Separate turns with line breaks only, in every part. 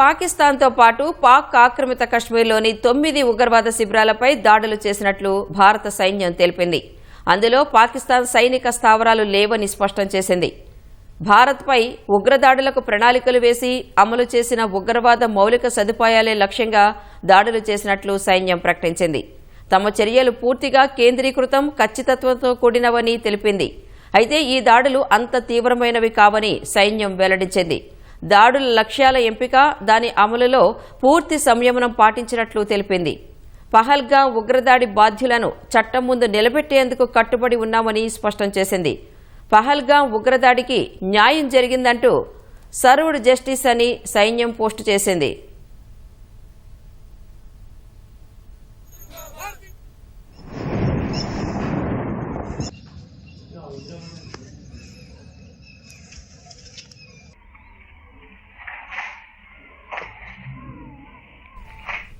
పాకిస్తాన్తో పాటు పాక్ ఆక్రమిత కశ్మీర్లోని తొమ్మిది ఉగ్రవాద శిబిరాలపై దాడులు చేసినట్లు భారత సైన్యం తెలిపింది. అందులో పాకిస్తాన్ సైనిక స్థావరాలు లేవని స్పష్టం చేసింది. భారత్పై ఉగ్రదాడులకు ప్రణాళికలు వేసి అమలు చేసిన ఉగ్రవాద మౌలిక సదుపాయాలే లక్ష్యంగా దాడులు చేసినట్లు సైన్యం ప్రకటించింది. తమ చర్యలు పూర్తిగా కేంద్రీకృతం ఖచ్చితత్వంతో కూడినవని తెలిపింది. అయితే ఈ దాడులు అంత తీవ్రమైనవి కావని సైన్యం వెల్లడించింది. దాడుల లక్ష్యాల ఎంపిక దాని అమలులో పూర్తి సంయమనం పాటించినట్లు తెలిపింది. పహల్గా ఉగ్రదాడి బాధ్యులను చట్టం ముందు నిలబెట్టేందుకు కట్టుబడి ఉన్నామని స్పష్టం చేసింది. పహల్గా ఉగ్రదాడికి న్యాయం జరిగిందంటూ సర్వ్డ్ జస్టిస్ అని సైన్యం పోస్టు చేసింది.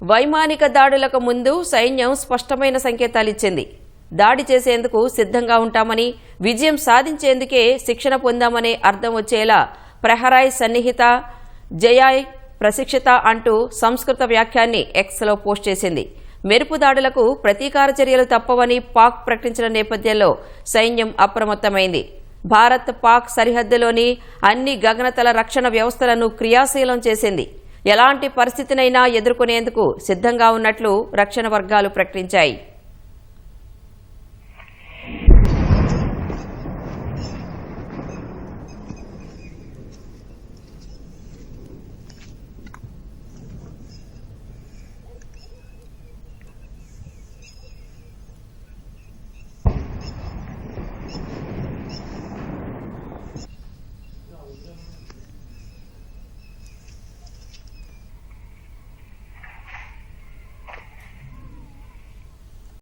వైమానిక దాడులకు ముందు సైన్యం స్పష్టమైన సంకేతాలిచ్చింది. దాడి చేసేందుకు సిద్ధంగా ఉంటామని విజయం సాధించేందుకే శిక్షణ పొందామనే అర్థం వచ్చేలా ప్రహరాయ్ సన్నిహిత జయాయ్ ప్రశిక్షిత అంటూ సంస్కృత వ్యాఖ్యాన్ని ఎక్స్లో పోస్ట్ చేసింది. మెరుపు దాడులకు ప్రతీకార చర్యలు తప్పవని పాక్ ప్రకటించిన నేపథ్యంలో సైన్యం అప్రమత్తమైంది. భారత్ పాక్ సరిహద్దులోని అన్ని గగనతల రక్షణ వ్యవస్థలను క్రియాశీలం చేసింది. ఎలాంటి పరిస్థితినైనా ఎదుర్కొనేందుకు సిద్ధంగా ఉన్నట్లు రక్షణ వర్గాలు ప్రకటించాయి.